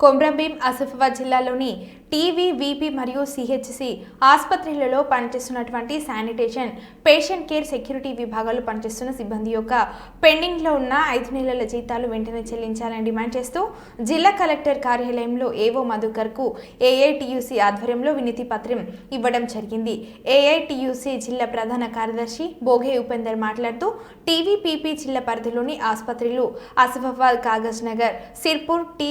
కొమ్రంభీం ఆసిఫాబాద్ జిల్లాలోని TV VP మరియు CHC ఆసుపత్రులలో పనిచేస్తున్నటువంటి శానిటేషన్ పేషెంట్ కేర్ సెక్యూరిటీ విభాగాలు పనిచేస్తున్న సిబ్బంది యొక్క పెండింగ్లో ఉన్న ఐదు నెలల జీతాలు వెంటనే చెల్లించాలని డిమాండ్ చేస్తూ జిల్లా కలెక్టర్ కార్యాలయంలో ఏవో మధుకర్కు ఏఐటియుసి ఆధ్వర్యంలో వినతి పత్రం ఇవ్వడం జరిగింది. ఏఐటియుసి జిల్లా ప్రధాన కార్యదర్శి బోగే ఉపేందర్ మాట్లాడుతూ టీవీపీపీ జిల్లా పరిధిలోని ఆసుపత్రులు ఆసిఫాబాద్ కాగజ్ నగర్ సిర్పూర్ టీ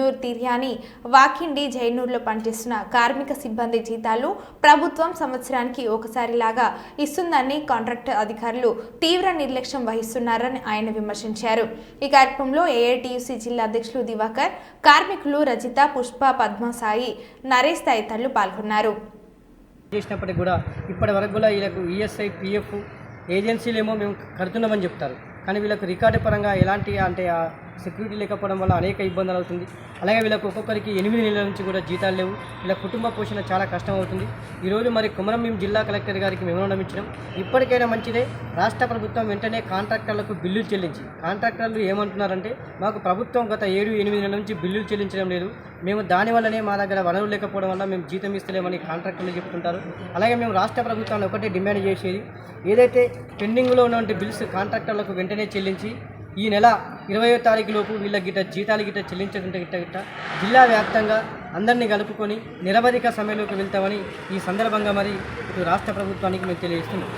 జెజ్నూర్ తిర్యాని వాకిండి జైనూర్లో పనిచేస్తున్న కార్మిక సిబ్బంది జీతాలు ప్రభుత్వం సంవత్సరానికి ఒకసారిలాగా ఇస్తుందని కాంట్రాక్టర్ అధికారులు తీవ్ర నిర్లక్ష్యం వహిస్తున్నారని ఆయన విమర్శించారు. ఈ కార్యక్రమంలో ఏఐటియుసి జిల్లా అధ్యక్షులు దివాకర్ కార్మికులు రజిత పుష్ప పద్మ సాయి నరేష్ తదితరులు పాల్గొన్నారు. చేసినప్పటికి కూడా ఇప్పటి వరకు కూడా వీళ్ళకు ఈఎస్ఐ పిఎఫ్ ఏజెన్సీలు ఏమో మేము కడుతున్నామని చెప్తారు. కానీ వీళ్ళకు రికార్డు పరంగా ఎలాంటి అంటే సెక్యూరిటీ లేకపోవడం వల్ల అనేక ఇబ్బందులు అవుతుంది. అలాగే వీళ్ళకి ఒక్కొక్కరికి ఎనిమిది నెలల నుంచి కూడా జీతాలు లేవు. వీళ్ళ కుటుంబ పోషణ చాలా కష్టం అవుతుంది. ఈరోజు మరి కుమరంభీం జిల్లా కలెక్టర్ గారికి మెమోరాండం ఇచ్చినాం. ఇప్పటికైనా మంచిదే. రాష్ట్ర ప్రభుత్వం వెంటనే కాంట్రాక్టర్లకు బిల్లులు చెల్లించి కాంట్రాక్టర్లు ఏమంటున్నారంటే మాకు ప్రభుత్వం గత ఏడు ఎనిమిది నెలల నుంచి బిల్లులు చెల్లించడం లేదు. మేము దానివల్లనే మా దగ్గర వనరులు లేకపోవడం వల్ల మేము జీతం ఇస్తలేమని కాంట్రాక్టర్లు చెప్తుంటారు. అలాగే మేము రాష్ట్ర ప్రభుత్వాన్ని ఒకటే డిమాండ్ చేసేది. ఏదైతే పెండింగ్లో ఉన్నటువంటి బిల్స్ కాంట్రాక్టర్లకు వెంటనే చెల్లించి ఈ నెల ఇరవయో తారీఖు లోపు వీళ్ళ గిట్ట జీతాలు గిట్ట చెల్లించకుంటే గిట్ట గిట్ట జిల్లా వ్యాప్తంగా అందరినీ కలుపుకొని నిరవధిక సమయంలోకి వెళ్తామని ఈ సందర్భంగా మరి ఇటు రాష్ట్ర ప్రభుత్వానికి మేము తెలియజేస్తున్నాం.